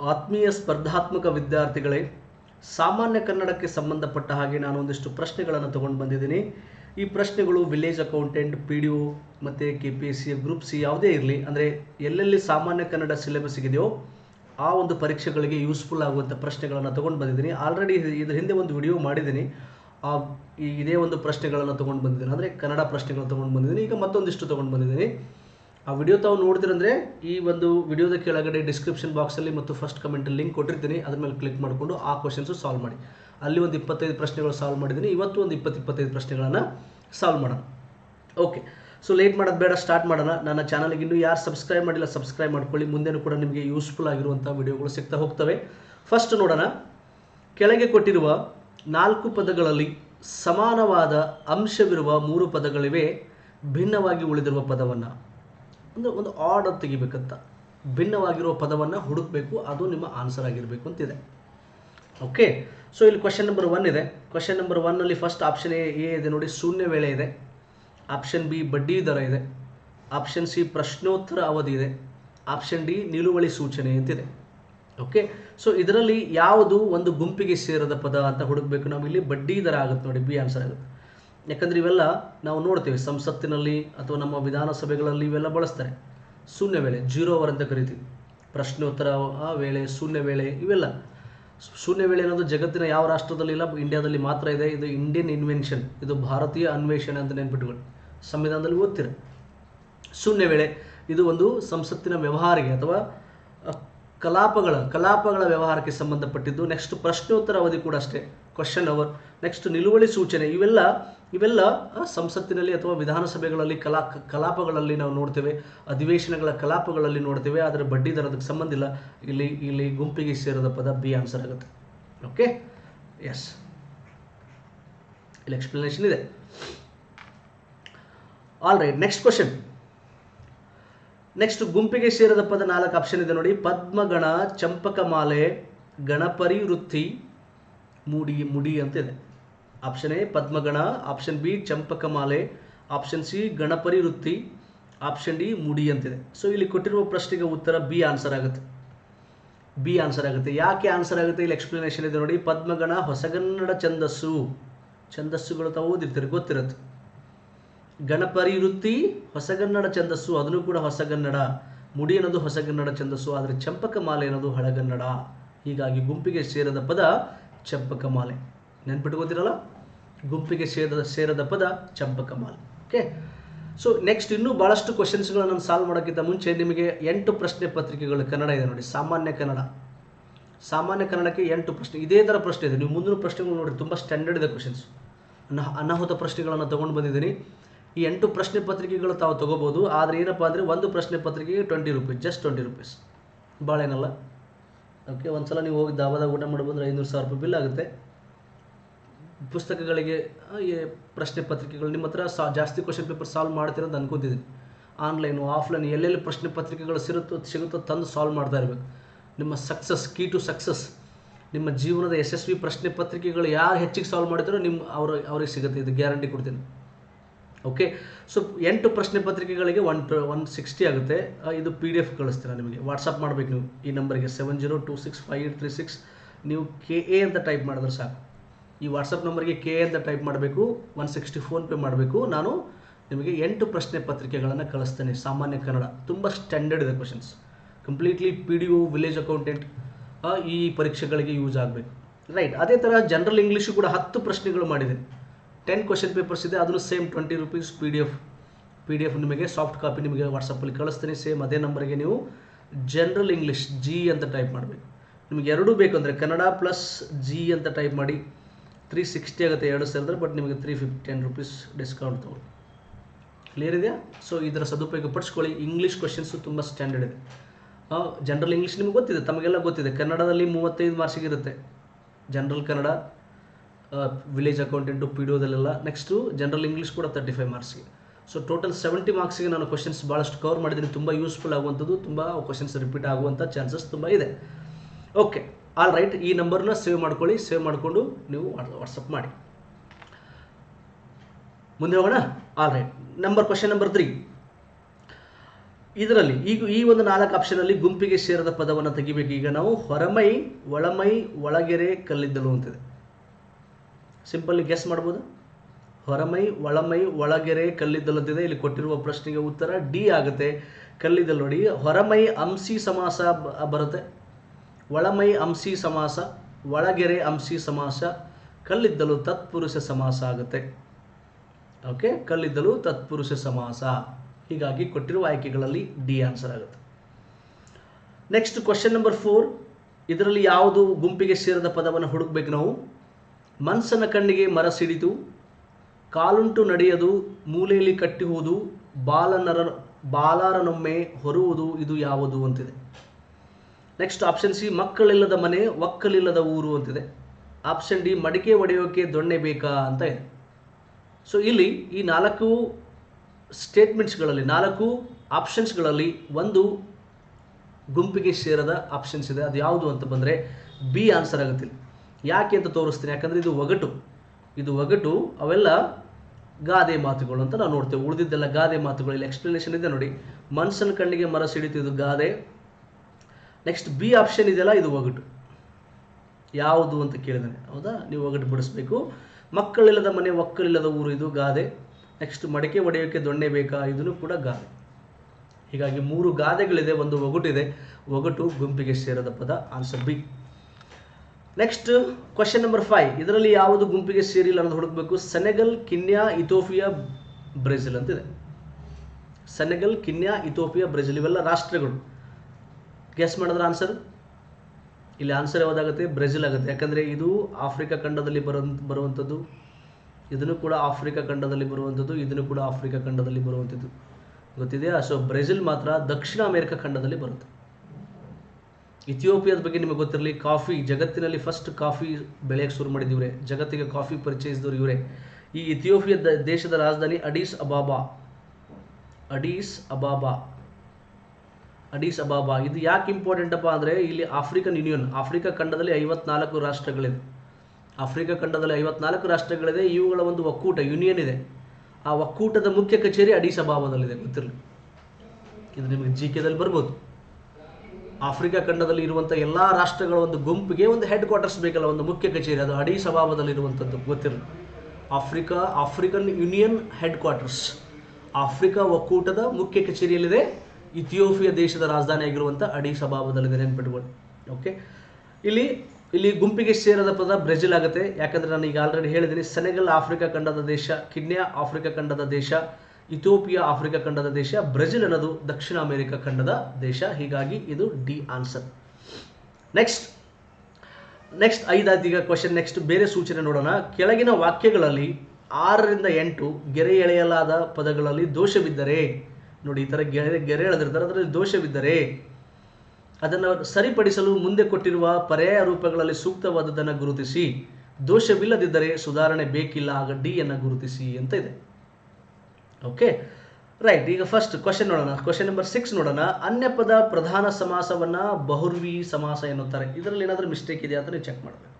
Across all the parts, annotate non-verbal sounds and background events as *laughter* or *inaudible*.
ಆತ್ಮೀಯ ಸ್ಪರ್ಧಾತ್ಮಕ ವಿದ್ಯಾರ್ಥಿಗಳೇ, ಸಾಮಾನ್ಯ ಕನ್ನಡಕ್ಕೆ ಸಂಬಂಧಪಟ್ಟ ಹಾಗೆ ನಾನು ಒಂದಿಷ್ಟು ಪ್ರಶ್ನೆಗಳನ್ನು ತಗೊಂಡು ಬಂದಿದ್ದೀನಿ. ಈ ಪ್ರಶ್ನೆಗಳು village accountant, P D O ಮತ್ತು K P S C group C ಯಾವುದೇ ಇರಲಿ, ಅಂದರೆ ಎಲ್ಲೆಲ್ಲಿ ಸಾಮಾನ್ಯ ಕನ್ನಡ ಸಿಲೆಬಸ್ ಇದೆಯೋ ಆ ಒಂದು ಪರೀಕ್ಷೆಗಳಿಗೆ ಯೂಸ್ಫುಲ್ ಆಗುವಂಥ ಪ್ರಶ್ನೆಗಳನ್ನು ತೊಗೊಂಡು ಬಂದಿದ್ದೀನಿ. ಆಲ್ರೆಡಿ ಇದ್ರ ಹಿಂದೆ ಒಂದು ವಿಡಿಯೋ ಮಾಡಿದ್ದೀನಿ. ಆ ಇದೇ ಒಂದು ಪ್ರಶ್ನೆಗಳನ್ನು ತೊಗೊಂಡು ಬಂದಿದ್ದೀನಿ. ಅಂದರೆ ಕನ್ನಡ ಪ್ರಶ್ನೆಗಳನ್ನು ತೊಗೊಂಡು ಬಂದಿದ್ದೀನಿ. ಈಗ ಮತ್ತೊಂದಿಷ್ಟು ತೊಗೊಂಡು ಬಂದಿದ್ದೀನಿ. ಆ ವಿಡಿಯೋ ತಾವು ನೋಡ್ತಿರಂದ್ರೆ ಈ ಒಂದು ವಿಡಿಯೋದ ಕೆಳಗಡೆ ಡಿಸ್ಕ್ರಿಪ್ಷನ್ ಬಾಕ್ಸಲ್ಲಿ ಮತ್ತು ಫಸ್ಟ್ ಕಮೆಂಟಲ್ಲಿ ಲಿಂಕ್ ಕೊಟ್ಟಿರ್ತೀನಿ. ಅದ್ರ ಮೇಲೆ ಕ್ಲಿಕ್ ಮಾಡಿಕೊಂಡು ಆ ಕ್ವಶನ್ಸು ಸಾಲ್ವ್ ಮಾಡಿ. ಅಲ್ಲಿ ಒಂದು ಇಪ್ಪತ್ತೈದು ಪ್ರಶ್ನೆಗಳು ಸಾಲ್ವ್ ಮಾಡಿದ್ದೀನಿ. ಇವತ್ತು ಒಂದು ಇಪ್ಪತ್ತು ಇಪ್ಪತ್ತೈದು ಪ್ರಶ್ನೆಗಳನ್ನು ಸಾಲ್ವ್ ಮಾಡೋಣ. ಓಕೆ ಸೊ ಲೇಟ್ ಮಾಡೋದು ಬೇಡ ಸ್ಟಾರ್ಟ್ ಮಾಡೋಣ. ನನ್ನ ಚಾನಲ್ಗೆ ಇನ್ನೂ ಯಾರು ಸಬ್ಸ್ಕ್ರೈಬ್ ಮಾಡಿಲ್ಲ ಸಬ್ಸ್ಕ್ರೈಬ್ ಮಾಡ್ಕೊಳ್ಳಿ. ಮುಂದೆನೂ ಕೂಡ ನಿಮಗೆ ಯೂಸ್ಫುಲ್ ಆಗಿರುವಂಥ ವಿಡಿಯೋಗಳು ಸಿಗ್ತಾ ಹೋಗ್ತವೆ. ಫಸ್ಟ್ ನೋಡೋಣ. ಕೆಳಗೆ ಕೊಟ್ಟಿರುವ ನಾಲ್ಕು ಪದಗಳಲ್ಲಿ ಸಮಾನವಾದ ಅಂಶವಿರುವ ಮೂರು ಪದಗಳಿವೆ. ಭಿನ್ನವಾಗಿ ಉಳಿದಿರುವ ಪದವನ್ನು. ಅಂದರೆ ಒಂದು ಆರ್ಡರ್ ತೆಗಿಬೇಕಂತ. ಭಿನ್ನವಾಗಿರುವ ಪದವನ್ನು ಹುಡುಕಬೇಕು, ಅದು ನಿಮ್ಮ ಆನ್ಸರ್ ಆಗಿರಬೇಕು ಅಂತಿದೆ. ಓಕೆ ಸೊ ಇಲ್ಲಿ ಕ್ವಶನ್ ನಂಬರ್ ಒನ್ ಇದೆ. ಕ್ವಶನ್ ನಂಬರ್ ಒನ್ನಲ್ಲಿ ಫಸ್ಟ್ ಆಪ್ಷನ್ ಎ ಎ ಇದೆ ನೋಡಿ, ಶೂನ್ಯ ವೇಳೆ ಇದೆ. ಆಪ್ಷನ್ ಬಿ ಬಡ್ಡಿ ದರ ಇದೆ. ಆಪ್ಷನ್ ಸಿ ಪ್ರಶ್ನೋತ್ತರ ಅವಧಿ ಇದೆ. ಆಪ್ಷನ್ ಡಿ ನಿಲುವಳಿ ಸೂಚನೆ ಅಂತಿದೆ. ಓಕೆ ಸೊ ಇದರಲ್ಲಿ ಯಾವುದು ಒಂದು ಗುಂಪಿಗೆ ಸೇರದ ಪದ ಅಂತ ಹುಡುಕಬೇಕು ನಾವು ಇಲ್ಲಿ ಬಡ್ಡಿ ದರ ಆಗುತ್ತೆ ನೋಡಿ ಬಿ ಆನ್ಸರ್ ಆಗುತ್ತೆ. ಯಾಕಂದ್ರೆ ಇವೆಲ್ಲ ನಾವು ನೋಡ್ತೇವೆ, ಸಂಸತ್ತಿನಲ್ಲಿ ಅಥವಾ ನಮ್ಮ ವಿಧಾನಸಭೆಗಳಲ್ಲಿ ಇವೆಲ್ಲ ಬಳಸ್ತಾರೆ. ಶೂನ್ಯ ವೇಳೆ, ಜೀರೋ ಅವರ್ ಅಂತ ಕರಿತೀವಿ. ಪ್ರಶ್ನೋತ್ತರ ಆ ವೇಳೆ, ಶೂನ್ಯ ವೇಳೆ ಇವೆಲ್ಲ. ಶೂನ್ಯ ವೇಳೆ ಅನ್ನೋದು ಜಗತ್ತಿನ ಯಾವ ರಾಷ್ಟ್ರದಲ್ಲಿ ಇಲ್ಲ, ಇಂಡಿಯಾದಲ್ಲಿ ಮಾತ್ರ ಇದೆ. ಇದು ಇಂಡಿಯನ್ ಇನ್ವೆನ್ಷನ್, ಇದು ಭಾರತೀಯ ಅನ್ವೇಷಣೆ ಅಂತ ನೆನ್ಪಿಟ್ಕೊಳ್ಳಿ. ಸಂವಿಧಾನದಲ್ಲಿ ಓದ್ತೀರ? ಶೂನ್ಯ ವೇಳೆ, ಇದು ಒಂದು ಸಂಸತ್ತಿನ ವ್ಯವಹಾರಕ್ಕೆ ಅಥವಾ ಕಲಾಪಗಳ ಕಲಾಪಗಳ ವ್ಯವಹಾರಕ್ಕೆ ಸಂಬಂಧಪಟ್ಟಿದ್ದು. ನೆಕ್ಸ್ಟ್ ಪ್ರಶ್ನೋತ್ತರ ಅವಧಿ ಕೂಡ ಅಷ್ಟೇ. ಕ್ವಶನ್ ಅವರ್ ನೆಕ್ಸ್ಟ್ ನಿಲುವಳಿ ಸೂಚನೆ. ಇವೆಲ್ಲ ಇವೆಲ್ಲ ಸಂಸತ್ತಿನಲ್ಲಿ ಅಥವಾ ವಿಧಾನಸಭೆಗಳಲ್ಲಿ, ಕಲಾ, ಕಲಾಪಗಳಲ್ಲಿ ನಾವು ನೋಡ್ತೇವೆ. ಅಧಿವೇಶನಗಳ ಕಲಾಪಗಳಲ್ಲಿ ನೋಡ್ತೇವೆ. ಆದರೆ ಬಡ್ಡಿ ದರದಕ್ಕೆ ಸಂಬಂಧ ಇಲ್ಲ. ಇಲ್ಲಿ ಇಲ್ಲಿ ಗುಂಪಿಗೆ ಸೇರಿದ ಪದ ಬಿ ಆನ್ಸರ್ ಆಗುತ್ತೆ. ಓಕೆ ಎಸ್ ಇಲ್ಲಿ ಎಕ್ಸ್ಪ್ಲನೇಷನ್ ಇದೆ. All right next question next ಗುಂಪಿಗೆ ಸೇರಿದ ಪದ ನಾಲ್ಕು ಆಪ್ಷನ್ ಇದೆ ನೋಡಿ. ಪದ್ಮಗಣ, ಚಂಪಕಮಾಲೆ ಗಣಪರಿ ವೃತ್ತಿ ಮುಡಿ ಮುಡಿ ಅಂತ ಇದೆ ಆಪ್ಷನ್ ಎ ಪದ್ಮಗಣ. ಆಪ್ಷನ್ ಬಿ ಚಂಪಕಮಾಲೆ. ಆಪ್ಷನ್ ಸಿ ಗಣಪರಿ ವೃತ್ತಿ. ಆಪ್ಷನ್ ಡಿ ಮುಡಿ ಅಂತಿದೆ ಸೊ ಇಲ್ಲಿ ಕೊಟ್ಟಿರುವ ಪ್ರಶ್ನೆಗೆ ಉತ್ತರ ಬಿ ಆನ್ಸರ್ ಆಗುತ್ತೆ. ಬಿ ಆನ್ಸರ್ ಆಗುತ್ತೆ. ಯಾಕೆ ಆನ್ಸರ್ ಆಗುತ್ತೆ? ಇಲ್ಲಿ ಎಕ್ಸ್ಪ್ಲನೇಷನ್ ಇದೆ ನೋಡಿ. ಪದ್ಮಗಣ, ಹೊಸಗನ್ನಡ ಛಂದಸ್ಸು. ಛಂದಸ್ಸುಗಳು ತಾವು ಓದಿರ್ತಾರೆ, ಗೊತ್ತಿರುತ್ತೆ. ಗಣಪರಿ ವೃತ್ತಿ, ಹೊಸಗನ್ನಡ ಛಂದಸ್ಸು. ಅದನ್ನು ಕೂಡ ಹೊಸಗನ್ನಡ. ಮುಡಿ ಅನ್ನೋದು ಹೊಸಗನ್ನಡ ಛಂದಸ್ಸು. ಆದರೆ ಚಂಪಕಮಾಲೆ ಅನ್ನೋದು ಹಳಗನ್ನಡ. ಹೀಗಾಗಿ ಗುಂಪಿಗೆ ಸೇರದ ಪದ ಚಂಪಕಮಾಲೆ. ನೆನ್ಪಿಟ್ಕೋತಿರಲ್ಲ ಗುಂಪಿಗೆ ಸೇರದ ಸೇರದ ಪದ ಚಂಪಕಮಾಲೆ. ಓಕೆ ಸೊ ನೆಕ್ಸ್ಟ್ ಇನ್ನೂ ಭಾಳಷ್ಟು ಕ್ವಶನ್ಸ್ಗಳನ್ನು ಸಾಲ್ವ್ ಮಾಡೋಕ್ಕಿಂತ ಮುಂಚೆ ನಿಮಗೆ ಎಂಟು ಪ್ರಶ್ನೆ ಪತ್ರಿಕೆಗಳು ಕನ್ನಡ ಇದೆ ನೋಡಿ. ಸಾಮಾನ್ಯ ಕನ್ನಡ. ಸಾಮಾನ್ಯ ಕನ್ನಡಕ್ಕೆ ಎಂಟು ಪ್ರಶ್ನೆ. ಇದೇ ಥರ ಪ್ರಶ್ನೆ ಇದೆ. ನೀವು ಮುಂದಿನ ಪ್ರಶ್ನೆಗಳು ನೋಡಿ ತುಂಬ ಸ್ಟ್ಯಾಂಡರ್ಡ್ ಇದೆ ಕ್ವಶನ್ಸ್ ಅನ ಅನಾಹುತ ಪ್ರಶ್ನೆಗಳನ್ನು ತೊಗೊಂಡು ಬಂದಿದ್ದೀನಿ. ಈ ಎಂಟು ಪ್ರಶ್ನೆ ಪತ್ರಿಕೆಗಳು ತಾವು ತೊಗೋಬೋದು. ಆದರೆ ಏನಪ್ಪ ಅಂದರೆ ಒಂದು ಪ್ರಶ್ನೆ ಪತ್ರಿಕೆಗೆ twenty rupees just twenty rupees ಭಾಳ ಏನಲ್ಲ ಓಕೆ ಒಂದ್ಸಲ ನೀವು ಹೋಗಿ ದಾಬಾದಾಗ ಊಟ ಮಾಡಿ ಬಂದರೆ ಐನೂರು ಸಾವಿರ ರೂಪಾಯಿ ಬಿಲ್ ಆಗುತ್ತೆ. ಪುಸ್ತಕಗಳಿಗೆ ಪ್ರಶ್ನೆ ಪತ್ರಿಕೆಗಳು ನಿಮ್ಮ ಹತ್ರ ಸಾ, ಜಾಸ್ತಿ ಕ್ವಶನ್ ಪೇಪರ್ ಸಾಲ್ವ್ ಮಾಡ್ತೀರ ಅಂತ ಅನ್ಕೋತಿದ್ದೀನಿ. ಆನ್ಲೈನು ಆಫ್ಲೈನ್ ಎಲ್ಲೆಲ್ಲಿ ಪ್ರಶ್ನೆ ಪತ್ರಿಕೆಗಳು ಸಿಗುತ್ತೋ ಸಿಗುತ್ತೋ ತಂದು ಸಾಲ್ವ್ ಮಾಡ್ತಾ ಇರಬೇಕು. ನಿಮ್ಮ ಸಕ್ಸಸ್ ಕೀ ಟು ಸಕ್ಸಸ್ ನಿಮ್ಮ ಜೀವನದ ಯಶಸ್ವಿ ಪ್ರಶ್ನೆ ಪತ್ರಿಕೆಗಳು ಯಾರು ಹೆಚ್ಚಿಗೆ ಸಾಲ್ವ್ ಮಾಡಿದಾರೋ ನಿಮ್ಮ, ಅವ್ರ, ಅವ್ರಿಗೆ ಸಿಗುತ್ತೆ, ಇದು ಗ್ಯಾರಂಟಿ ಕೊಡ್ತೀನಿ. ಓಕೆ ಸೊ ಎಂಟು ಪ್ರಶ್ನೆ ಪತ್ರಿಕೆಗಳಿಗೆ ಒನ್ ಒನ್ ಸಿಕ್ಸ್ಟಿ ಆಗುತ್ತೆ. ಇದು ಪಿ ಡಿ ಎಫ್ ಕಳಿಸ್ತೀರಾ ನಿಮಗೆ? ವಾಟ್ಸಪ್ ಮಾಡಬೇಕು ನೀವು. ಈ ನಂಬರ್ಗೆ seven zero two six five eight three six ನೀವು ಕೆ ಎ ಅಂತ ಟೈಪ್ ಮಾಡಿದ್ರೆ ಸಾಕು. ಈ ವಾಟ್ಸಪ್ ನಂಬರ್ಗೆ ಕೆ ಎ ಅಂತ ಟೈಪ್ ಮಾಡಬೇಕು. ಒನ್ ಸಿಕ್ಸ್ಟಿ ಫೋನ್ಪೇ ಮಾಡಬೇಕು. ನಾನು ನಿಮಗೆ ಎಂಟು ಪ್ರಶ್ನೆ ಪತ್ರಿಕೆಗಳನ್ನು ಕಳಿಸ್ತೇನೆ. ಸಾಮಾನ್ಯ ಕನ್ನಡ. ತುಂಬ ಸ್ಟ್ಯಾಂಡರ್ಡ್ ಇದೆ questions completely P D O village accountant ಈ ಪರೀಕ್ಷೆಗಳಿಗೆ ಯೂಸ್ ಆಗಬೇಕು. ರೈಟ್ ಅದೇ ಥರ ಜನರಲ್ ಇಂಗ್ಲೀಷು ಕೂಡ ಹತ್ತು ಪ್ರಶ್ನೆಗಳು ಮಾಡಿದ್ದೀನಿ ಟೆನ್ ಕ್ವಶನ್ ಪೇಪರ್ಸ್ ಇದೆ ಅದನ್ನು same twenty rupees P D F P D F ನಿಮಗೆ ಸಾಫ್ಟ್ ಕಾಪಿ ನಿಮಗೆ ವಾಟ್ಸಪ್ಪಲ್ಲಿ ಕಳಿಸ್ತೀನಿ. ಸೇಮ್ ಅದೇ ನಂಬರ್ಗೆ ನೀವು ಜನರಲ್ ಇಂಗ್ಲೀಷ್ ಜಿ ಅಂತ ಟೈಪ್ ಮಾಡಬೇಕು. ನಿಮಗೆ ಎರಡೂ ಬೇಕು ಅಂದರೆ ಕನ್ನಡ ಪ್ಲಸ್ ಜಿ ಅಂತ ಟೈಪ್ ಮಾಡಿ ತ್ರೀ ಸಿಕ್ಸ್ಟಿ ಆಗುತ್ತೆ ಎರಡು ಸೇರಿದ್ರೆ ಬಟ್ ನಿಮಗೆ three fifty ten rupees discount ತೊಗೊಳ್ಳಿ. ಕ್ಲಿಯರ್ ಇದೆಯಾ? ಸೊ ಇದರ ಸದುಪಯೋಗ ಪಡಿಸ್ಕೊಳ್ಳಿ. ಇಂಗ್ಲೀಷ್ ಕ್ವಶನ್ಸು ತುಂಬ ಸ್ಟ್ಯಾಂಡರ್ಡ್ ಇದೆ. ಜನರಲ್ ಇಂಗ್ಲೀಷ್ ನಿಮ್ಗೆ ಗೊತ್ತಿದೆ, ತಮಗೆಲ್ಲ ಗೊತ್ತಿದೆ. ಕನ್ನಡದಲ್ಲಿ ಮೂವತ್ತೈದು ಮಾರ್ಕ್ಸಿಗೆ ಇರುತ್ತೆ. General Kannada village accountant P D ಒದಲ್ಲೆಲ್ಲ next general English ಕೂಡ ತರ್ಟಿ ಫೈವ್ ಮಾರ್ಕ್ಸ್ಗೆ ಸೊ ಟೋಟಲ್ ಸೆವೆಂಟಿ ಮಾರ್ಕ್ಸಿಗೆ ನಾನು ಕ್ವಶನ್ಸ್ ಭಾಳಷ್ಟು ಕವರ್ ಮಾಡಿದ್ದೀನಿ. ತುಂಬ ಯೂಸ್ಫುಲ್ ಆಗುವಂಥದ್ದು, ತುಂಬ ಕ್ವಶನ್ಸ್ ರಿಪೀಟ್ ಆಗುವಂಥ ಚಾನ್ಸಸ್ ತುಂಬ ಇದೆ. ಓಕೆ ಆಲ್ ರೈಟ್ ಈ ನಂಬರ್ನ ಸೇವ್ ಮಾಡ್ಕೊಳ್ಳಿ. ಸೇವ್ ಮಾಡಿಕೊಂಡು ನೀವು ವಾಟ್ಸಪ್ ಮಾಡಿ. ಮುಂದೆ ಹೋಗೋಣ? All right number question number three ಇದರಲ್ಲಿ, ಈಗ ಈ ಒಂದು ನಾಲ್ಕು ಆಪ್ಷನಲ್ಲಿ ಗುಂಪಿಗೆ ಸೇರಿದ ಪದವನ್ನು ತೆಗಿಬೇಕು ಈಗ ನಾವು. ಹೊರಮೈ, ಒಳಮೈ, ಒಳಗೆರೆ ಕಲ್ಲಿದ್ದಲು ಅಂತಿದೆ. ಸಿಂಪಲ್ಲಿ ಗೆಸ್ ಮಾಡ್ಬೋದು. ಹೊರಮೈ, ಒಳಮೈ, ಒಳಗೆರೆ ಕಲ್ಲಿದ್ದಲು ಅಂತಿದೆ ಇಲ್ಲಿ ಕೊಟ್ಟಿರುವ ಪ್ರಶ್ನೆಗೆ ಉತ್ತರ ಡಿ ಆಗುತ್ತೆ. ಕಲ್ಲಿದ್ದಲು ನೋಡಿ. ಹೊರಮೈ ಅಂಸಿ ಸಮಾಸ ಬರುತ್ತೆ. ಒಳಮೈ ಅಂಸಿ ಸಮಾಸ, ಒಳಗೆರೆ ಅಂಸಿ ಸಮಾಸ, ಕಲ್ಲಿದ್ದಲು ತತ್ಪುರುಷ ಸಮಾಸ ಆಗುತ್ತೆ. ಓಕೆ ಕಲ್ಲಿದ್ದಲು ತತ್ಪುರುಷ ಸಮಾಸ. ಹೀಗಾಗಿ ಕೊಟ್ಟಿರುವ ಆಯ್ಕೆಗಳಲ್ಲಿ ಡಿ ಆನ್ಸರ್ ಆಗುತ್ತೆ. ನೆಕ್ಸ್ಟ್ ಕ್ವಶನ್ ನಂಬರ್ ಫೋರ್ ಇದರಲ್ಲಿ ಯಾವುದು ಗುಂಪಿಗೆ ಸೇರಿದ ಪದವನ್ನು ಹುಡುಕ್ಬೇಕು ನಾವು? ಮನ್ಸನ ಕಣ್ಣಿಗೆ ಮರ ಸಿಡಿತು ಕಾಲುಂಟು ನಡೆಯದು, ಮೂಲೆಯಲ್ಲಿ ಕಟ್ಟಿಹುದು ಬಾಲನರ, ಬಾಲಾರನೊಮ್ಮೆ ಹೊರುವುದು ಇದು ಯಾವುದು ಅಂತಿದೆ. ನೆಕ್ಸ್ಟ್ ಆಪ್ಷನ್ ಸಿ ಮಕ್ಕಳಿಲ್ಲದ ಮನೆ, ಒಕ್ಕಲಿಲ್ಲದ ಊರು ಅಂತಿದೆ. ಆಪ್ಷನ್ ಡಿ ಮಡಿಕೆ ಒಡೆಯೋಕೆ ದೊಣ್ಣೆ ಬೇಕಾ ಅಂತ ಇದೆ. ಸೊ ಇಲ್ಲಿ ಈ ನಾಲ್ಕು ಸ್ಟೇಟ್ಮೆಂಟ್ಸ್ಗಳಲ್ಲಿ ನಾಲ್ಕು ಆಪ್ಷನ್ಸ್ಗಳಲ್ಲಿ ಒಂದು ಗುಂಪಿಗೆ ಸೇರದ ಆಪ್ಷನ್ಸ್ ಇದೆ. ಅದು ಯಾವುದು ಅಂತ ಬಂದರೆ ಬಿ ಆನ್ಸರ್ ಆಗುತ್ತೆ ಇಲ್ಲಿ. ಯಾಕೆ ಅಂತ ತೋರಿಸ್ತೀನಿ, ಯಾಕಂದರೆ ಇದು ಒಗಟು. ಇದು ಒಗಟು, ಅವೆಲ್ಲ ಗಾದೆ ಮಾತುಗಳು ಅಂತ ನಾವು ನೋಡ್ತೇವೆ. ಉಳಿದಿದ್ದೆಲ್ಲ ಗಾದೆ ಮಾತುಗಳು ಇಲ್ಲಿ ಎಕ್ಸ್ಪ್ಲನೇಷನ್ ಇದೆ ನೋಡಿ. ಮನ್ಸನ ಕಣ್ಣಿಗೆ ಮರ ಸಿಡಿತು, ಇದು ಗಾದೆ. ನೆಕ್ಸ್ಟ್ ಬಿ ಆಪ್ಷನ್ ಇದೆಯಲ್ಲ, ಇದು ಒಗಟು. ಯಾವುದು ಅಂತ ಕೇಳಿದಾನೆ. ಹೌದಾ? ನೀವು ಒಗಟು ಬಿಡಿಸ್ಬೇಕು. ಮಕ್ಕಳಿಲ್ಲದ ಮನೆ, ಒಕ್ಕಲಿಲ್ಲದ ಊರು, ಇದು ಗಾದೆ. ನೆಕ್ಸ್ಟ್ ಮಡಕೆ ಒಡೆಯೋಕೆ ದೊಣ್ಣೆ ಬೇಕಾ? ಇದನ್ನು ಕೂಡ ಗಾದೆ. ಹೀಗಾಗಿ ಮೂರು ಗಾದೆಗಳಿದೆ, ಒಂದು ಒಗಟಿದೆ ಒಗಟು ಗುಂಪಿಗೆ ಸೇರದ ಪದ. Answer B next question number five ಇದರಲ್ಲಿ ಯಾವುದು ಗುಂಪಿಗೆ ಸೇರಿಲ್ಲ ಅನ್ನೋದು ಹುಡುಕಬೇಕು. ಸೆನೆಗಲ್, ಕಿನ್ಯಾ ಇಥೋಫಿಯಾ ಬ್ರೆಜಿಲ್ ಅಂತಿದೆ. ಸೆನೆಗಲ್, ಕಿನ್ಯಾ, ಇಥೋಪಿಯಾ, ಬ್ರೆಜಿಲ್ ಇವೆಲ್ಲ ರಾಷ್ಟ್ರಗಳು. ಗೆಸ್ ಮಾಡಿದ್ರೆ ಆನ್ಸರ್ ಇಲ್ಲಿ ಆನ್ಸರ್ ಯಾವುದಾಗುತ್ತೆ? ಬ್ರೆಜಿಲ್ ಆಗುತ್ತೆ. ಯಾಕಂದರೆ ಇದು ಆಫ್ರಿಕಾ ಖಂಡದಲ್ಲಿ ಬರೋ ಬರುವಂಥದ್ದು ಇದನ್ನು ಕೂಡ ಆಫ್ರಿಕಾ ಖಂಡದಲ್ಲಿ ಬರುವಂಥದ್ದು ಇದನ್ನು ಕೂಡ ಆಫ್ರಿಕಾ ಖಂಡದಲ್ಲಿ ಬರುವಂಥದ್ದು ಗೊತ್ತಿದೆಯಾ? ಸೊ ಬ್ರೆಜಿಲ್ ಮಾತ್ರ ದಕ್ಷಿಣ ಅಮೆರಿಕ ಖಂಡದಲ್ಲಿ ಬರುತ್ತೆ. ಇಥಿಯೋಪಿಯಾದ ಬಗ್ಗೆ ನಿಮಗೆ ಗೊತ್ತಿರಲಿ, ಕಾಫಿ ಜಗತ್ತಿನಲ್ಲಿ ಫಸ್ಟ್ ಕಾಫಿ ಬೆಳೆಯಕ್ಕೆ ಶುರು ಮಾಡಿದ್ದು ಇವರೇ ಜಗತ್ತಿಗೆ ಕಾಫಿ ಪರಿಚಯಿಸಿದವರು ಇವರೇ. ಈ ಇಥಿಯೋಪಿಯಾ ದೇಶದ ರಾಜಧಾನಿ Addis Ababa. Addis Ababa. Addis Ababa. ಇದು ಯಾಕೆ ಇಂಪಾರ್ಟೆಂಟ್ ಅಪ್ಪ ಅಂದರೆ, ಇಲ್ಲಿ ಆಫ್ರಿಕನ್ ಯೂನಿಯನ್, ಆಫ್ರಿಕಾ ಖಂಡದಲ್ಲಿ ಐವತ್ನಾಲ್ಕು ರಾಷ್ಟ್ರಗಳಿದೆ. ಆಫ್ರಿಕಾ ಖಂಡದಲ್ಲಿ ಐವತ್ನಾಲ್ಕು ರಾಷ್ಟ್ರಗಳಿದೆ, ಇವುಗಳ ಒಂದು ಒಕ್ಕೂಟ, ಯೂನಿಯನ್ ಇದೆ. ಆ ಒಕ್ಕೂಟದ ಮುಖ್ಯ ಕಚೇರಿ ಅಡೀಸ್ ಅಬಾಬಾದಲ್ಲಿದೆ, ಗೊತ್ತಿರಲಿ. ಇದು ನಿಮಗೆ ಜಿ ಕೆದಲ್ಲಿ ಬರ್ಬೋದು. ಆಫ್ರಿಕಾ ಖಂಡದಲ್ಲಿ ಇರುವಂಥ ಎಲ್ಲ ರಾಷ್ಟ್ರಗಳ ಒಂದು ಗುಂಪಿಗೆ ಒಂದು ಹೆಡ್ ಕ್ವಾರ್ಟರ್ಸ್ ಬೇಕಲ್ಲ, ಒಂದು ಮುಖ್ಯ ಕಚೇರಿ, ಅದು ಅಡಿ ಸ್ವಭಾವದಲ್ಲಿ ಇರುವಂಥದ್ದು ಗೊತ್ತಿರಲಿ Africa African Union headquarters Africa ಒಕ್ಕೂಟದ ಮುಖ್ಯ ಕಚೇರಿಯಲ್ಲಿದೆ. ಇಥಿಯೋಪಿಯಾ ದೇಶದ ರಾಜಧಾನಿ ಆಗಿರುವಂಥ ಸಭಾವದಲ್ಲಿದೆ ನೆನ್ಪಿಟ್ಕೊಳ್ಳಿ. ಓಕೆ ಇಲ್ಲಿ ಇಲ್ಲಿ ಗುಂಪಿಗೆ ಸೇರದ ಪದ ಬ್ರೆಜಿಲ್ ಆಗುತ್ತೆ. ಯಾಕಂದ್ರೆ ನಾನು ಈಗ ಆಲ್ರೆಡಿ ಹೇಳಿದ್ದೀನಿ, ಸೆನೆಗಲ್ ಆಫ್ರಿಕಾ ಖಂಡದ ದೇಶ, ಕಿನ್ಯಾ ಆಫ್ರಿಕಾ ಖಂಡದ ದೇಶ ಇಥಿಯೋಪಿಯಾ, ಆಫ್ರಿಕಾ ಖಂಡದ ದೇಶ, ಬ್ರೆಜಿಲ್ ಅನ್ನೋದು ದಕ್ಷಿಣ ಅಮೆರಿಕ ಖಂಡದ ದೇಶ. ಹೀಗಾಗಿ ಇದು ಡಿ ಆನ್ಸರ್. ನೆಕ್ಸ್ಟ್ ನೆಕ್ಸ್ಟ್ ಐದಾದೀಗ ಕ್ವಶನ್ ನೆಕ್ಸ್ಟ್ ಬೇರೆ ಸೂಚನೆ ನೋಡೋಣ. ಕೆಳಗಿನ ವಾಕ್ಯಗಳಲ್ಲಿ ಆರರಿಂದ ಎಂಟು ಗೆರೆ ಎಳೆಯಲಾದ ಪದಗಳಲ್ಲಿ ದೋಷವಿದ್ದರೆ, ನೋಡಿ ಈ ಥರ ಗೆರೆ ಗೆರೆ ಎಳೆದಿರ್ತಾರೆ, ಅದರಲ್ಲಿ ದೋಷವಿದ್ದರೆ ಅದನ್ನು ಸರಿಪಡಿಸಲು ಮುಂದೆ ಕೊಟ್ಟಿರುವ ಪರ್ಯಾಯ ರೂಪಗಳಲ್ಲಿ ಸೂಕ್ತವಾದದನ್ನು ಗುರುತಿಸಿ. ದೋಷವಿಲ್ಲದಿದ್ದರೆ ಸುಧಾರಣೆ ಬೇಕಿಲ್ಲ, ಆಗ ಡಿ ಅನ್ನು ಗುರುತಿಸಿ ಅಂತ ಇದೆ. ಓಕೆ ರೈಟ್ ಈಗ ಫಸ್ಟ್ ಕ್ವಶನ್ ನೋಡೋಣ. ಕ್ವಶನ್ ನಂಬರ್ ಸಿಕ್ಸ್ ನೋಡೋಣ. ಅನ್ಯಪದ ಪ್ರಧಾನ ಸಮಾಸವನ್ನ ಬಹುರ್ವಿ ಸಮಾಸ ಎನ್ನುತ್ತಾರೆ. ಇದರಲ್ಲಿ ಏನಾದರೂ ಮಿಸ್ಟೇಕ್ ಇದೆಯಾ ಅಂತ ನೀವು ಚೆಕ್ ಮಾಡಬೇಕು.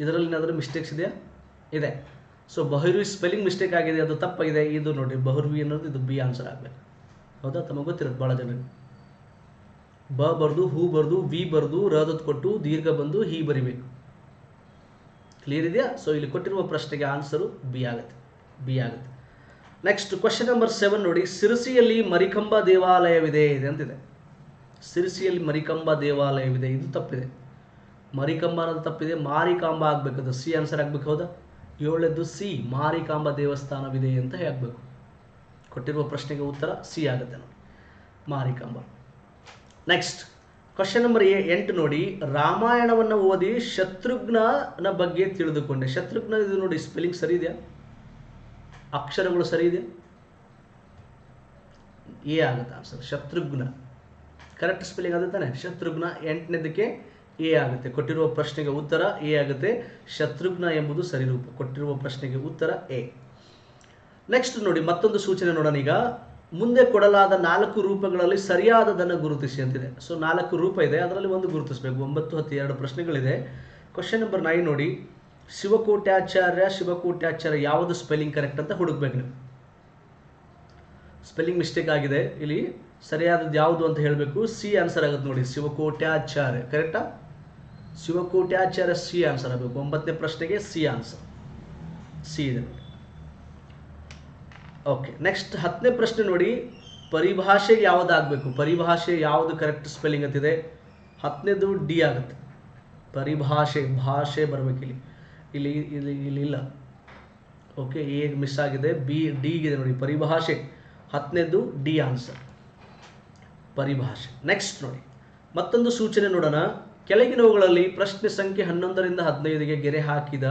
ಇದರಲ್ಲಿ ಏನಾದರೂ ಮಿಸ್ಟೇಕ್ಸ್ ಇದೆಯಾ? ಇದೆ. ಸೊ ಬಹುರ್ವಿ ಸ್ಪೆಲ್ಲಿಂಗ್ ಮಿಸ್ಟೇಕ್ ಆಗಿದೆ, ಅದು ತಪ್ಪಾಗಿದೆ. ಇದು ನೋಡಿ, ಬಹುರ್ವಿ ಅನ್ನೋದು ಇದು ಬಿ ಆನ್ಸರ್ ಆಗಬೇಕು. ಹೌದಾ? ತಮಗೆ ಗೊತ್ತಿರುತ್ತೆ ಭಾಳ ಜನರಿಗೆ. ಬ ಬರ್ದು, ಹೂ ಬರ್ದು, ವಿ ಬರ್ದು ರದತ್ ಕೊಟ್ಟು, ದೀರ್ಘ ಬಂದು, ಹಿ ಬರಿಬೇಕು. ಕ್ಲಿಯರ್ ಇದೆಯಾ? ಸೊ ಇಲ್ಲಿ ಕೊಟ್ಟಿರುವ ಪ್ರಶ್ನೆಗೆ ಆನ್ಸರು ಬಿ ಆಗುತ್ತೆ. ಬಿ ಆಗುತ್ತೆ. ನೆಕ್ಸ್ಟ್ ಕ್ವಶನ್ ನಂಬರ್ ಸೆವೆನ್ ನೋಡಿ, ಸಿರಸಿಯಲ್ಲಿ ಮರಿಕಂಬ ದೇವಾಲಯವಿದೆ ಇದೆ ಅಂತಿದೆ. ಸಿರಿಸಿಯಲ್ಲಿ ಮರಿಕಂಬ ದೇವಾಲಯವಿದೆ, ಇದು ತಪ್ಪಿದೆ. ಮರಿಕಂಬ ಅನ್ನೋದು ತಪ್ಪಿದೆ, ಮಾರಿಕಾಂಬ ಅದು ಸಿ ಆನ್ಸರ್ ಆಗಬೇಕು ಹೌದಾ? ಏಳನೇದು ಸಿ, ಮಾರಿಕಾಂಬ ದೇವಸ್ಥಾನವಿದೆ ಅಂತ ಹೇಳಬೇಕು. ಕೊಟ್ಟಿರುವ ಪ್ರಶ್ನೆಗೆ ಉತ್ತರ ಸಿ ಆಗುತ್ತೆ ನೋಡಿ. Marikamba. Next question number A, ಎಂಟು ನೋಡಿ, ರಾಮಾಯಣವನ್ನು ಓದಿ ಶತ್ರುಘ್ನನ ಬಗ್ಗೆ ತಿಳಿದುಕೊಂಡೆ. ಶತ್ರುಘ್ನ ಇದು ನೋಡಿ ಸ್ಪೆಲ್ಲಿಂಗ್ ಸರಿ ಇದೆಯಾ? ಅಕ್ಷರಗಳು ಸರಿ ಇದೆ? ಎ ಆಗುತ್ತೆ ಆನ್ಸರ್. ಶತ್ರುಘ್ನ. ಕರೆಕ್ಟ್ ಸ್ಪೆಲ್ಲಿಂಗ್ ಆಗುತ್ತೆ ತಾನೆ? ಶತ್ರುಘ್ನ ಎಂಟನೇದಕ್ಕೆ ಎ ಆಗುತ್ತೆ. ಕೊಟ್ಟಿರುವ ಪ್ರಶ್ನೆಗೆ ಉತ್ತರ ಎ ಆಗುತ್ತೆ. ಶತ್ರುಘ್ನ ಎಂಬುದು ಸರಿ ರೂಪ. ಕೊಟ್ಟಿರುವ ಪ್ರಶ್ನೆಗೆ ಉತ್ತರ ಎ. ನೆಕ್ಸ್ಟ್ ನೋಡಿ, ಮತ್ತೊಂದು ಸೂಚನೆ ನೋಡೋಣ ಈಗ. ಮುಂದೆ ಕೊಡಲಾದ ನಾಲ್ಕು ರೂಪಗಳಲ್ಲಿ ಸರಿಯಾದದನ್ನು ಗುರುತಿಸಿ ಅಂತಿದೆ. ಸೊ ನಾಲ್ಕು ರೂಪ ಇದೆ. ಅದರಲ್ಲಿ ಒಂದು ಗುರುತಿಸಬೇಕು. ಒಂಬತ್ತು, ಹತ್ತು, ಎರಡು ಪ್ರಶ್ನೆಗಳಿದೆ. ಕ್ವಶನ್ ನಂಬರ್ ನೈನ್ ನೋಡಿ. ಶಿವಕೋಟ್ಯಾಚಾರ್ಯ ಶಿವಕೋಟ್ಯಾಚಾರ್ಯ ಯಾವುದು ಸ್ಪೆಲ್ಲಿಂಗ್ ಕರೆಕ್ಟ್ ಅಂತ ಹುಡುಕ್ಬೇಕು ನೀವು. ಸ್ಪೆಲ್ಲಿಂಗ್ ಮಿಸ್ಟೇಕ್ ಆಗಿದೆ. ಇಲ್ಲಿ ಸರಿಯಾದದ್ದು ಯಾವುದು ಅಂತ ಹೇಳಬೇಕು. ಸಿ ಆನ್ಸರ್ ಆಗುತ್ತೆ ನೋಡಿ. ಶಿವಕೋಟ್ಯಾಚಾರ್ಯ ಕರೆಕ್ಟಾ ಶಿವಕೋಟ್ಯಾಚಾರ್ಯ ಸಿ ಆನ್ಸರ್ ಆಗಬೇಕು. ಒಂಬತ್ತನೇ ಪ್ರಶ್ನೆಗೆ ಸಿ ಆನ್ಸರ್ ಸಿ ಇದೆ ಓಕೆ ನೆಕ್ಸ್ಟ್ ಹತ್ತನೇ ಪ್ರಶ್ನೆ ನೋಡಿ. ಪರಿಭಾಷೆ ಯಾವುದಾಗಬೇಕು? ಪರಿಭಾಷೆ ಯಾವುದು ಕರೆಕ್ಟ್ ಸ್ಪೆಲ್ಲಿಂಗ್ ಅಂತಿದೆ? ಹತ್ತನೇದು ಡಿ ಆಗುತ್ತೆ. ಪರಿಭಾಷೆ, ಭಾಷೆ ಬರಬೇಕಿಲ್ಲಿ. ಇಲ್ಲಿ ಇಲ್ಲಿ ಇಲ್ಲಿ ಇಲ್ಲ. ಓಕೆ ಎ ಮಿಸ್ ಆಗಿದೆ ಬಿ ಡಿ ಇದೆ ನೋಡಿ, ಪರಿಭಾಷೆ. ಹತ್ತನೇದು ಡಿ ಆನ್ಸರ್ ಪರಿಭಾಷೆ. ನೆಕ್ಸ್ಟ್ ನೋಡಿ. ಮತ್ತೊಂದು ಸೂಚನೆ ನೋಡೋಣ. ಕೆಳಗಿನವುಗಳಲ್ಲಿ ಪ್ರಶ್ನೆ ಸಂಖ್ಯೆ ಹನ್ನೊಂದರಿಂದ ಹದಿನೈದಿಗೆ ಗೆರೆ ಹಾಕಿದ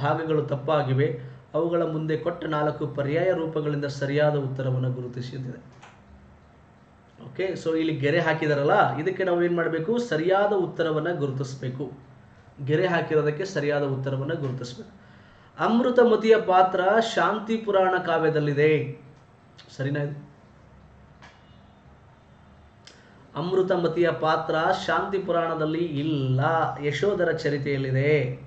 ಭಾಗಗಳು ತಪ್ಪಾಗಿವೆ. ಅವುಗಳ ಮುಂದೆ ಕೊಟ್ಟ ನಾಲ್ಕು ಪರ್ಯಾಯ ರೂಪಗಳಿಂದ ಸರಿಯಾದ ಉತ್ತರವನ್ನು ಗುರುತಿಸುತ್ತಿದೆ ಓಕೆ ಸೊ ಇಲ್ಲಿ ಗೆರೆ ಹಾಕಿದಾರಲ್ಲ, ಇದಕ್ಕೆ ನಾವು ಏನು ಮಾಡಬೇಕು? ಸರಿಯಾದ ಉತ್ತರವನ್ನು ಗುರುತಿಸಬೇಕು. ಗೆರೆ ಹಾಕಿರೋದಕ್ಕೆ ಸರಿಯಾದ ಉತ್ತರವನ್ನು ಗುರುತಿಸಬೇಕು. ಅಮೃತಮತಿಯ ಪಾತ್ರ ಶಾಂತಿ ಪುರಾಣ ಕಾವ್ಯದಲ್ಲಿದೆ. ಸರಿನಾ ಇದು? ಅಮೃತಮತಿಯ ಪಾತ್ರ ಶಾಂತಿ ಪುರಾಣದಲ್ಲಿ ಇಲ್ಲ. ಯಶೋಧರ ಚರಿತೆಯಲ್ಲಿದೆ.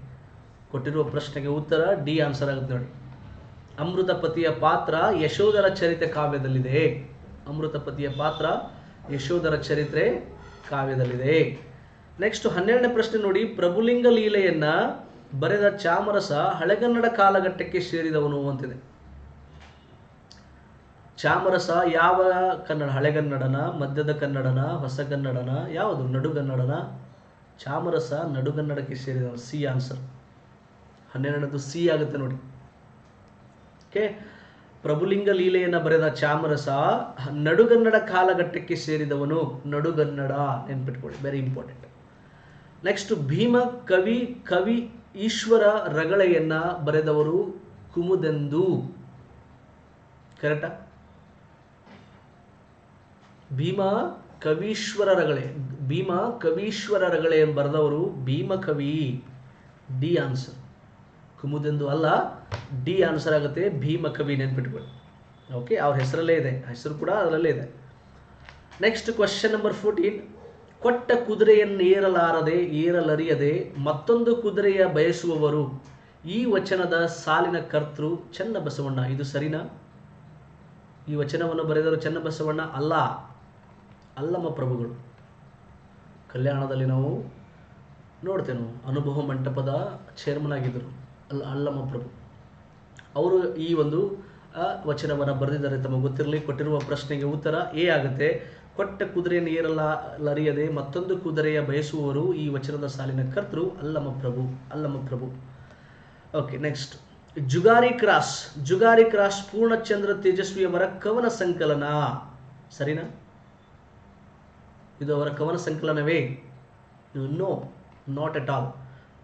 ಕೊಟ್ಟಿರುವ ಪ್ರಶ್ನೆಗೆ ಉತ್ತರ ಡಿ ಆನ್ಸರ್ ಆಗುತ್ತೆ ನೋಡಿ. ಅಮೃತಪತಿಯ ಪಾತ್ರ ಯಶೋಧರ ಚರಿತೆ ಕಾವ್ಯದಲ್ಲಿದೆ. ಅಮೃತಪತಿಯ ಪಾತ್ರ ಯಶೋಧರ ಚರಿತ್ರೆ ಕಾವ್ಯದಲ್ಲಿದೆ. ನೆಕ್ಸ್ಟ್ ಹನ್ನೆರಡನೇ ಪ್ರಶ್ನೆ ನೋಡಿ. ಪ್ರಭುಲಿಂಗ ಲೀಲೆಯನ್ನ ಬರೆದ ಚಾಮರಸ ಹಳೆಗನ್ನಡ ಕಾಲಘಟ್ಟಕ್ಕೆ ಸೇರಿದವನು ಅಂತಿದೆ. ಚಾಮರಸ ಯಾವ ಕನ್ನಡ? ಹಳೆಗನ್ನಡನ ಮಧ್ಯದ ಕನ್ನಡನ ಹೊಸಗನ್ನಡನ ಯಾವುದು? ನಡುಗನ್ನಡನ. ಚಾಮರಸ ನಡುಗನ್ನಡಕ್ಕೆ ಸೇರಿದವನು. C answer. ಹನ್ನೆರಡನೇದು ಸಿ ಆಗುತ್ತೆ ನೋಡಿ. ಓಕೆ ಪ್ರಭುಲಿಂಗ ಲೀಲೆಯನ್ನು ಬರೆದ ಚಾಮರಸ ನಡುಗನ್ನಡ ಕಾಲಘಟ್ಟಕ್ಕೆ ಸೇರಿದವನು. ನಡುಗನ್ನಡ ನೆನ್ಪಿಟ್ಕೊಳ್ಳಿ. ವೆರಿ ಇಂಪಾರ್ಟೆಂಟ್ ನೆಕ್ಸ್ಟ್ ಭೀಮ ಕವಿ ಕವಿ ಈಶ್ವರ ರಗಳೆಯನ್ನ ಬರೆದವರು ಕುಮುದೆಂದು. ಕರೆಕ್ಟಾ ಭೀಮ ಕವೀಶ್ವರ ರಗಳೆ, ಭೀಮ ಕವೀಶ್ವರ ರಗಳೆ ಎಂದು ಬರೆದವರು ಭೀಮಕವಿ ಡಿ ಆನ್ಸರ್ ಕುಮುದೆಂದು ಅಲ್ಲ ಡಿ ಆನ್ಸರ್ ಆಗುತ್ತೆ ಭೀಮ ಕವಿ ನೆನ್ಪಿಟ್ಕೊಳ್ಳಿ. ಓಕೆ ಅವ್ರ ಹೆಸರಲ್ಲೇ ಇದೆ, ಹೆಸರು ಕೂಡ ಅದರಲ್ಲೇ ಇದೆ. ನೆಕ್ಸ್ಟ್ ಕ್ವಶನ್ ನಂಬರ್ ಫೋರ್ಟೀನ್ ಕೊಟ್ಟ ಕುದುರೆಯನ್ನು ಏರಲಾರದೆ, ಏರಲರಿಯದೆ ಮತ್ತೊಂದು ಕುದುರೆಯ ಬಯಸುವವರು. ಈ ವಚನದ ಸಾಲಿನ ಕರ್ತೃ ಚನ್ನಬಸವಣ್ಣ. ಇದು ಸರಿನಾ? ಈ ವಚನವನ್ನು ಬರೆದರು ಚನ್ನಬಸವಣ್ಣ ಅಲ್ಲ. ಅಲ್ಲಮ್ಮ ಪ್ರಭುಗಳು. ಕಲ್ಯಾಣದಲ್ಲಿ ನಾವು ನೋಡ್ತೇವೆ ಅನುಭವ ಮಂಟಪದ ಚೇರ್ಮನ್ ಆಗಿದ್ದರು ಅಲ್ಲ, ಅಲ್ಲಮ್ಮ ಪ್ರಭು. ಅವರು ಈ ಒಂದು ವಚನವನ್ನು ಬರೆದಿದ್ದಾರೆ. ತಮಗೆ ಗೊತ್ತಿರಲಿ, ಕೊಟ್ಟಿರುವ ಪ್ರಶ್ನೆಗೆ ಉತ್ತರ ಏ ಆಗುತ್ತೆ. ಕೊಟ್ಟ ಕುದುರೆಯನ್ನು ಏರಲ ಲರಿಯದೆ ಮತ್ತೊಂದು ಕುದುರೆಯ ಬಯಸುವವರು ಈ ವಚನದ ಸಾಲಿನ ಕರ್ತೃ Allamma Prabhu Allamma Prabhu. Okay next Jugari cross Jugari cross Purnachandra ತೇಜಸ್ವಿಯವರ ಕವನ ಸಂಕಲನ. ಸರಿನಾ? ಇದು ಅವರ ಕವನ ಸಂಕಲನವೇ? ನೋ ನಾಟ್ ಎಟ್ ಆಲ್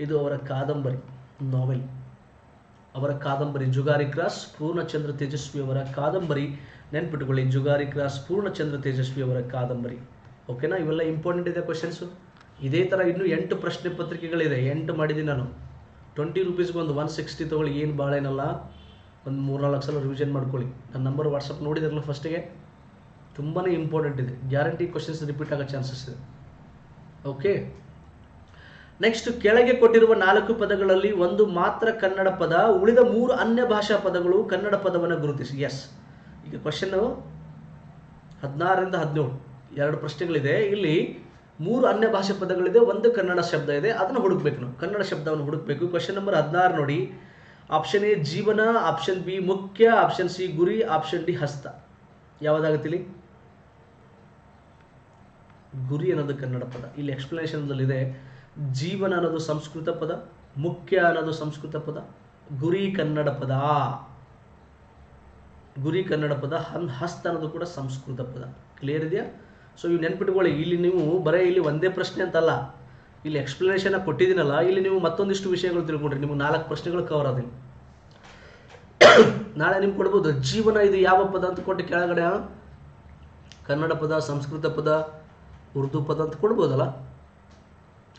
ಇದು ಅವರ ಕಾದಂಬರಿ ನಾವೆಲ್ ಅವರ ಕಾದಂಬರಿ ಜುಗಾರಿ ಕ್ರಾಸ್ ಪೂರ್ಣಚಂದ್ರ ತೇಜಸ್ವಿ ಅವರ ಕಾದಂಬರಿ ನೆನ್ಪಿಟ್ಕೊಳ್ಳಿ ಜುಗಾರಿ ಕ್ರಾಸ್ ಪೂರ್ಣಚಂದ್ರ ತೇಜಸ್ವಿ ಅವರ ಕಾದಂಬರಿ. ಓಕೆನಾ ಇವೆಲ್ಲ ಇಂಪಾರ್ಟೆಂಟ್ ಇದೆ ಕ್ವಶನ್ಸು ಇದೇ ಥರ ಇನ್ನೂ ಎಂಟು ಪ್ರಶ್ನೆ ಪತ್ರಿಕೆಗಳಿದೆ. ಎಂಟು ಮಾಡಿದ್ದೀನಿ ನಾನು. ಟ್ವೆಂಟಿ ರುಪೀಸ್ಗೆ ಒಂದು ಒನ್ ಸಿಕ್ಸ್ಟಿ ತೊಗೊಳ್ಳಿ. ಏನು ಭಾಳ ಏನಲ್ಲ ಒಂದು ಮೂರ್ನಾಲ್ಕು ಸಲ ರಿವಿಷನ್ ಮಾಡ್ಕೊಳ್ಳಿ. ನನ್ನ ನಂಬರ್ ವಾಟ್ಸಪ್ ನೋಡಿದ್ರಲ್ಲ ಫಸ್ಟಿಗೆ ತುಂಬಾ ಇಂಪಾರ್ಟೆಂಟ್ ಇದೆ. ಗ್ಯಾರಂಟಿ ಕ್ವಶನ್ಸ್ ರಿಪೀಟ್ ಆಗೋ ಚಾನ್ಸಸ್ ಇದೆ. ಓಕೆ ನೆಕ್ಸ್ಟ್ ಕೆಳಗೆ ಕೊಟ್ಟಿರುವ ನಾಲ್ಕು ಪದಗಳಲ್ಲಿ ಒಂದು ಮಾತ್ರ ಕನ್ನಡ ಪದ, ಉಳಿದ ಮೂರು ಅನ್ಯ ಭಾಷಾ ಪದಗಳು ಕನ್ನಡ ಪದವನ್ನು ಗುರುತಿಸಿ. ಎಸ್ ಈಗ ಕ್ವಶನ್ ಹದಿನಾರರಿಂದ ಹದಿನೇಳು. ಎರಡು ಪ್ರಶ್ನೆಗಳಿದೆ. ಇಲ್ಲಿ ಮೂರು ಅನ್ಯ ಭಾಷೆ ಪದಗಳಿದೆ, ಒಂದು ಕನ್ನಡ ಶಬ್ದ ಇದೆ, ಅದನ್ನು ಹುಡುಕ್ಬೇಕು ನಾವು ಕನ್ನಡ ಶಬ್ದವನ್ನು ಹುಡುಕ್ಬೇಕು. ಕ್ವಶನ್ ನಂಬರ್ ಹದಿನಾರು ನೋಡಿ. ಆಪ್ಷನ್ ಎ ಜೀವನ. ಆಪ್ಷನ್ ಬಿ ಮುಖ್ಯ. ಆಪ್ಷನ್ ಸಿ ಗುರಿ. ಆಪ್ಷನ್ ಡಿ ಹಸ್ತ. ಯಾವುದಾಗತ್ತಿಲಿ? ಗುರಿ ಅನ್ನೋದು ಕನ್ನಡ ಪದ. ಇಲ್ಲಿ ಎಕ್ಸ್ಪ್ಲನೇಷನ್ದಲ್ಲಿದೆ ಜೀವನ ಅನ್ನೋದು ಸಂಸ್ಕೃತ ಪದ, ಮುಖ್ಯ ಅನ್ನೋದು ಸಂಸ್ಕೃತ ಪದ, ಗುರಿ ಕನ್ನಡ ಪದ. ಗುರಿ ಕನ್ನಡ ಪದ, ಹನ್ ಹಸ್ತ ಅನ್ನೋದು ಕೂಡ ಸಂಸ್ಕೃತ ಪದ. ಕ್ಲಿಯರ್ ಇದೆಯಾ? ಸೊ ಇವು ನೆನ್ಪಿಟ್ಕೊಳ್ಳಿ, ಇಲ್ಲಿ ನೀವು ಬರೀ ಇಲ್ಲಿ ಒಂದೇ ಪ್ರಶ್ನೆ ಅಂತಲ್ಲ. ಇಲ್ಲಿ ಎಕ್ಸ್ಪ್ಲನೇಷನ್ ಕೊಟ್ಟಿದ್ದೀನಲ್ಲ, ಇಲ್ಲಿ ನೀವು ಮತ್ತೊಂದಿಷ್ಟು ವಿಷಯಗಳು ತಿಳ್ಕೊಂಡ್ರಿ, ನಿಮ್ಗೆ ನಾಲ್ಕು ಪ್ರಶ್ನೆಗಳು ಕವರ್ ಆದಿಲ್ಲ *coughs* ನಾಳೆ ನಿಮ್ಗೆ ಕೊಡ್ಬೋದು, ಜೀವನ ಇದು ಯಾವ ಪದ ಅಂತ ಕೊಟ್ಟು ಕೆಳಗಡೆ ಕನ್ನಡ ಪದ, ಸಂಸ್ಕೃತ ಪದ, ಉರ್ದು ಪದ ಅಂತ ಕೊಡ್ಬೋದಲ್ಲ?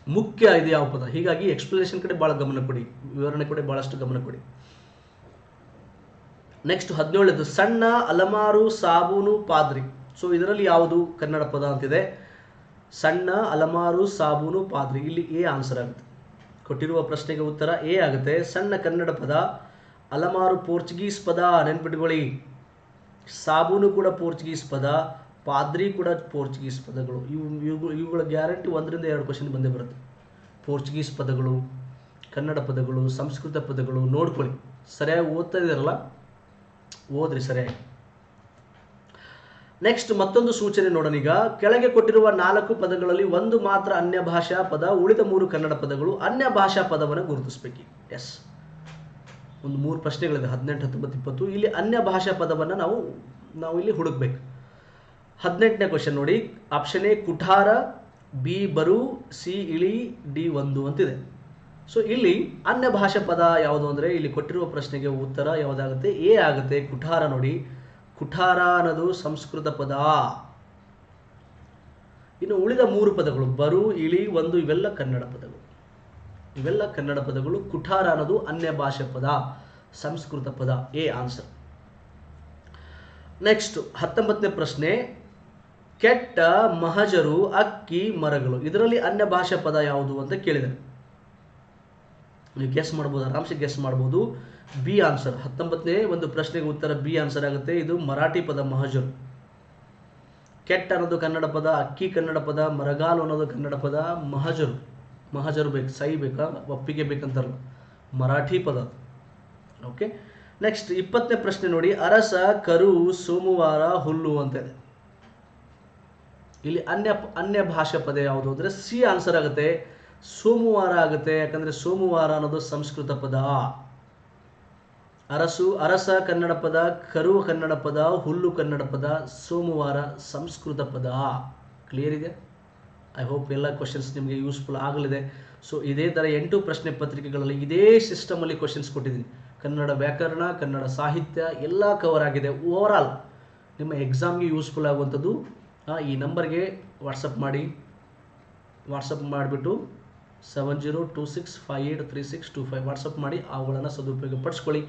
ಮುಖ್ಯ ಇದು ಯಾವ ಪದ? ಹೀಗಾಗಿ ಎಕ್ಸ್ಪ್ಲನೇಷನ್ ಕಡೆ ಭಾಳ ಗಮನ ಕೊಡಿ, ವಿವರಣೆ ಕಡೆ ಭಾಳಷ್ಟು ಗಮನ ಕೊಡಿ. ನೆಕ್ಸ್ಟ್ ಹದಿನೇಳದು ಸಣ್ಣ, ಅಲಮಾರು, ಸಾಬೂನು, ಪಾದ್ರಿ. ಸೊ ಇದರಲ್ಲಿ ಯಾವುದು ಕನ್ನಡ ಪದ ಅಂತಿದೆ? ಸಣ್ಣ, ಅಲಮಾರು, ಸಾಬೂನು, ಪಾದ್ರಿ. ಇಲ್ಲಿ ಎ ಆನ್ಸರ್ ಆಗುತ್ತೆ. ಕೊಟ್ಟಿರುವ ಪ್ರಶ್ನೆಗೆ ಉತ್ತರ ಎ ಆಗುತ್ತೆ. ಸಣ್ಣ ಕನ್ನಡ ಪದ, ಅಲಮಾರು ಪೋರ್ಚುಗೀಸ್ ಪದ, ನೆನ್ಪಿಟ್ಕೊಳ್ಳಿ. ಸಾಬೂನು ಕೂಡ ಪೋರ್ಚುಗೀಸ್ ಪದ, ಪಾದ್ರಿ ಕೂಡ ಪೋರ್ಚುಗೀಸ್ ಪದಗಳು. ಇವು ಇವು, ಇವುಗಳ ಗ್ಯಾರಂಟಿ ಒಂದರಿಂದ ಎರಡು ಕ್ವಶನ್ ಬಂದೇ ಬರುತ್ತೆ. ಪೋರ್ಚುಗೀಸ್ ಪದಗಳು, ಕನ್ನಡ ಪದಗಳು, ಸಂಸ್ಕೃತ ಪದಗಳು, ನೋಡ್ಕೊಳ್ಳಿ. ಸರಿಯಾಗಿ ಓದ್ತಾ ಇದ್ದೀರಲ್ಲ? ಓದ್ರಿ ಸರಿ. ನೆಕ್ಸ್ಟ್ ಮತ್ತೊಂದು ಸೂಚನೆ ನೋಡೋಣ ಈಗ. ಕೆಳಗೆ ಕೊಟ್ಟಿರುವ ನಾಲ್ಕು ಪದಗಳಲ್ಲಿ ಒಂದು ಮಾತ್ರ ಅನ್ಯ ಭಾಷಾ ಪದ, ಉಳಿದ ಮೂರು ಕನ್ನಡ ಪದಗಳು ಅನ್ಯ ಭಾಷಾ ಪದವನ್ನು ಗುರುತಿಸಬೇಕು. ಎಸ್ ಒಂದು ಮೂರು ಪ್ರಶ್ನೆಗಳಿದೆ, ಹದಿನೆಂಟು, ಹತ್ತೊಂಬತ್ತು, ಇಪ್ಪತ್ತು. ಇಲ್ಲಿ ಅನ್ಯ ಭಾಷಾ ಪದವನ್ನು ನಾವು ನಾವು ಇಲ್ಲಿ ಹುಡುಕ್ಬೇಕು. ಹದಿನೆಂಟನೇ ಕ್ವಶನ್ ನೋಡಿ. ಆಪ್ಷನ್ ಎ ಕುಠಾರ ಬಿ ಬರು ಸಿ ಇಳಿ ಡಿ ಒಂದು ಅಂತಿದೆ. ಸೊ ಇಲ್ಲಿ ಅನ್ಯ ಭಾಷೆ ಪದ ಯಾವುದು ಅಂದರೆ ಇಲ್ಲಿ ಕೊಟ್ಟಿರುವ ಪ್ರಶ್ನೆಗೆ ಉತ್ತರ ಯಾವುದಾಗುತ್ತೆ? ಎ ಆಗುತ್ತೆ. ಕುಠಾರ ನೋಡಿ. ಕುಠಾರ ಅನ್ನೋದು ಸಂಸ್ಕೃತ ಪದ. ಇನ್ನು ಉಳಿದ ಮೂರು ಪದಗಳು, ಬರು, ಇಳಿ, ಒಂದು, ಇವೆಲ್ಲ ಕನ್ನಡ ಪದಗಳು. ಇವೆಲ್ಲ ಕನ್ನಡ ಪದಗಳು. ಕುಠಾರ ಅನ್ನೋದು ಅನ್ಯ ಭಾಷೆ ಪದ. ಸಂಸ್ಕೃತ ಪದ. A answer. ನೆಕ್ಸ್ಟ್ ಹತ್ತೊಂಬತ್ತನೇ ಪ್ರಶ್ನೆ. ಕೆಟ್ಟ ಮಹಜರು, ಅಕ್ಕಿ, ಮರಗಳು. ಇದರಲ್ಲಿ ಅನ್ಯ ಭಾಷೆ ಪದ ಯಾವುದು ಅಂತ ಕೇಳಿದ್ದಾರೆ. ನೀವು ಗೆಸ್ ಮಾಡ್ಬೋದು, ಆರಾಮ್ಸೆ ಗೆಸ್ ಮಾಡ್ಬೋದು. ಬಿ ಆನ್ಸರ್ ಹತ್ತೊಂಬತ್ತನೇ ಒಂದು ಪ್ರಶ್ನೆಗೆ ಉತ್ತರ ಬಿ ಆನ್ಸರ್ ಆಗುತ್ತೆ. ಇದು ಮರಾಠಿ ಪದ ಮಹಜರು. ಕೆಟ್ಟ ಅನ್ನೋದು ಕನ್ನಡ ಪದ, ಅಕ್ಕಿ ಕನ್ನಡ ಪದ, ಮರಗಾಲು ಅನ್ನೋದು ಕನ್ನಡ ಪದ ಮಹಜರು. ಮಹಜರು ಬೇಕು, ಸೈ ಬೇಕಾ, ಒಪ್ಪಿಗೆ ಬೇಕಂತಾರಲ್ಲ. ಮರಾಠಿ ಪದ ಓಕೆ ನೆಕ್ಸ್ಟ್ ಇಪ್ಪತ್ತನೇ ಪ್ರಶ್ನೆ ನೋಡಿ. ಅರಸ, ಕರು, ಸೋಮವಾರ, ಹುಲ್ಲು ಅಂತ ಇದೆ. ಇಲ್ಲಿ ಅನ್ಯ ಅನ್ಯ ಭಾಷಾ ಪದ ಯಾವುದು ಅಂದರೆ ಸಿ ಆನ್ಸರ್ ಆಗುತ್ತೆ. ಸೋಮವಾರ ಆಗುತ್ತೆ, ಯಾಕಂದ್ರೆ ಸೋಮವಾರ ಅನ್ನೋದು ಸಂಸ್ಕೃತ ಪದ. ಅರಸು, ಅರಸ ಕನ್ನಡ ಪದ, ಕರು ಕನ್ನಡ ಪದ, ಹುಲ್ಲು ಕನ್ನಡ ಪದ, ಸೋಮವಾರ ಸಂಸ್ಕೃತ ಪದ. ಕ್ಲಿಯರ್ ಇದೆ? ಐ ಹೋಪ್ ಎಲ್ಲ ಕ್ವಶನ್ಸ್ ನಿಮಗೆ ಯೂಸ್ಫುಲ್ ಆಗಲಿದೆ. ಸೊ ಇದೇ ಥರ ಎಂಟು ಪ್ರಶ್ನೆ ಪತ್ರಿಕೆಗಳಲ್ಲಿ ಇದೇ ಸಿಸ್ಟಮಲ್ಲಿ ಕ್ವಶನ್ಸ್ ಕೊಟ್ಟಿದ್ದೀನಿ. ಕನ್ನಡ ವ್ಯಾಕರಣ, ಕನ್ನಡ ಸಾಹಿತ್ಯ ಎಲ್ಲ ಕವರ್ ಆಗಿದೆ. ಓವರ್ ಆಲ್ ನಿಮ್ಮ ಎಕ್ಸಾಮ್ಗೆ ಯೂಸ್ಫುಲ್ ಆಗುವಂಥದ್ದು ಈ ನಂಬರ್ಗೆ ವಾಟ್ಸಪ್ ಮಾಡಿ. ವಾಟ್ಸಪ್ ಮಾಡಿಬಿಟ್ಟು seven zero two six five eight three six two five WhatsApp ಮಾಡಿ ಅವುಗಳನ್ನು ಸದುಪಯೋಗ ಪಡಿಸ್ಕೊಳ್ಳಿ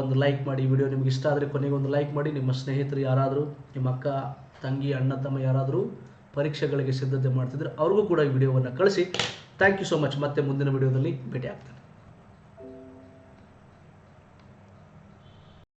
ಒಂದು ಲೈಕ್ ಮಾಡಿ ವಿಡಿಯೋ ನಿಮ್ಗೆ ಇಷ್ಟ ಆದರೆ ಕೊನೆಗೆ ಒಂದು ಲೈಕ್ ಮಾಡಿ. ನಿಮ್ಮ ಸ್ನೇಹಿತರು ಯಾರಾದರೂ, ನಿಮ್ಮ ಅಕ್ಕ, ತಂಗಿ, ಅಣ್ಣ, ತಮ್ಮ ಯಾರಾದರೂ ಪರೀಕ್ಷೆಗಳಿಗೆ ಸಿದ್ಧತೆ ಮಾಡ್ತಿದ್ರೆ ಅವ್ರಿಗೂ ಕೂಡ ಈ ವಿಡಿಯೋವನ್ನು ಕಳಿಸಿ. ಥ್ಯಾಂಕ್ ಯು ಸೊ ಮಚ್ ಮತ್ತೆ ಮುಂದಿನ ವಿಡಿಯೋದಲ್ಲಿ ಭೇಟಿ ಆಗ್ತೇನೆ